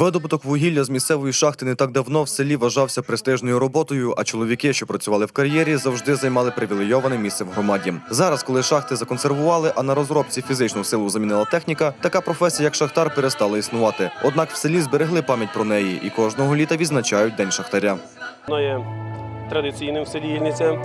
Видобуток вугілля з місцевої шахти не так давно в селі вважався престижною роботою, а чоловіки, що працювали в кар'єрі, завжди займали привілейоване місце в громаді. Зараз, коли шахти законсервували, а на розробці фізичну силу замінила техніка, така професія, як шахтар, перестала існувати. Однак в селі зберегли пам'ять про неї і кожного літа відзначають День шахтаря. Воно є традиційним в селі Ільниця,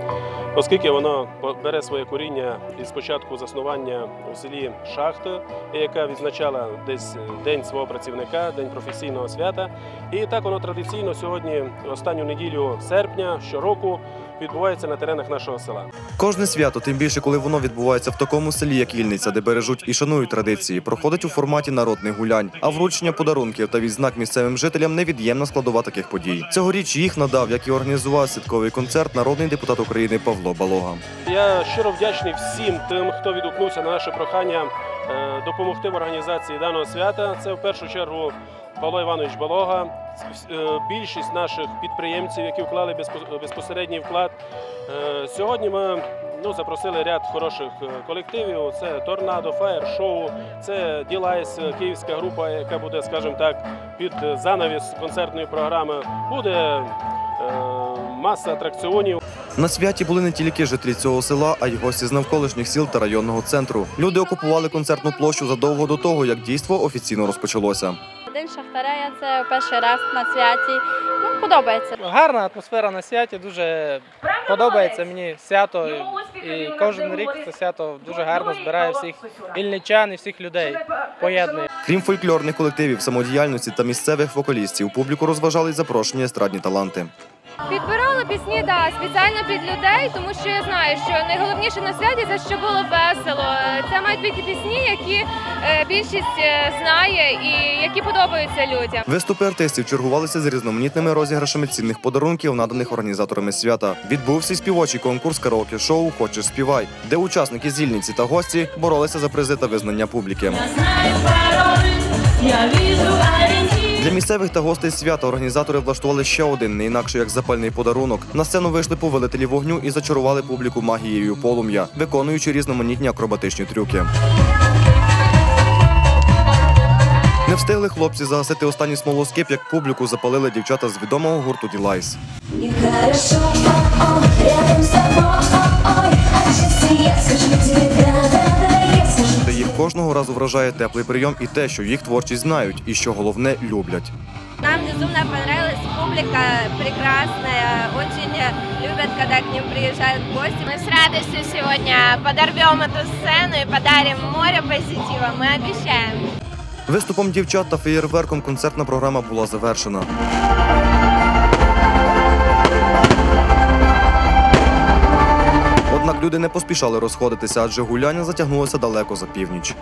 оскільки воно бере своє коріння із початку заснування у селі шахти, яка відзначала десь день свого працівника, день професійного свята. І так воно традиційно сьогодні, останню неділю серпня, щороку відбувається на теренах нашого села. Кожне свято, тим більше, коли воно відбувається в такому селі, як Ільниця, де бережуть і шанують традиції, проходить у форматі народних гулянь. А вручення подарунків та відзнак місцевим жителям невід'ємна складова таких подій. Цьогоріч їх надав, як і організував святковий концерт, народний депутат України Павло Балога. Я щиро вдячний всім тим, хто відгукнувся на наше прохання е, допомогти в організації даного свята. Це в першу чергу Павло Іванович Балога, е, більшість наших підприємців, які вклали безпосередній вклад. Е, Сьогодні ми ну, запросили ряд хороших колективів. Це Торнадо, Фаєр Шоу, це Ділайс, київська група, яка буде, скажімо так, під занавіс концертної програми. Буде маса атракціонів. На святі були не тільки жителі цього села, а й гості з навколишніх сіл та районного центру. Люди окупували концертну площу задовго до того, як дійство офіційно розпочалося. День Шахтаря це перший раз на святі. Ну, подобається. Гарна атмосфера на святі, дуже подобається мені свято. І кожен рік це свято дуже гарно збирає всіх ільничан і всіх людей. Поєднує. Крім фольклорних колективів, самодіяльності та місцевих вокалістів, публіку розважали й запрошені естрадні таланти. Підбирала пісні да, спеціально під людей, тому що я знаю, що найголовніше на святі це щоб було весело. Це мають бути пісні, які е, більшість е, знає і які подобаються людям. Виступи артистів чергувалися з різноманітними розіграшами цінних подарунків, наданих організаторами свята. Відбувся співочий конкурс караоке-шоу Хочеш співай, де учасники з Ільниці та гості боролися за призи та визнання публіки. Для місцевих та гостей свята організатори влаштували ще один, не інакше як запальний подарунок. На сцену вийшли повелителі вогню і зачарували публіку магією полум'я, виконуючи різноманітні акробатичні трюки. Не встигли хлопці загасити останній смолоскип, як публіку запалили дівчата з відомого гурту Ділайс. кожного разу вражає теплий прийом і те, що їх творчість знають, і що головне люблять. Нам безумно понравилась публика прекрасная, очень любят, когда к ним приезжают гости. Мы с радостью сегодня подорвем эту сцену и подарим море позитива, мы обещаем. Виступом дівчат та феєрверком концертна програма була завершена. Люди не поспішали розходитися, адже гуляння затягнулося далеко за північ.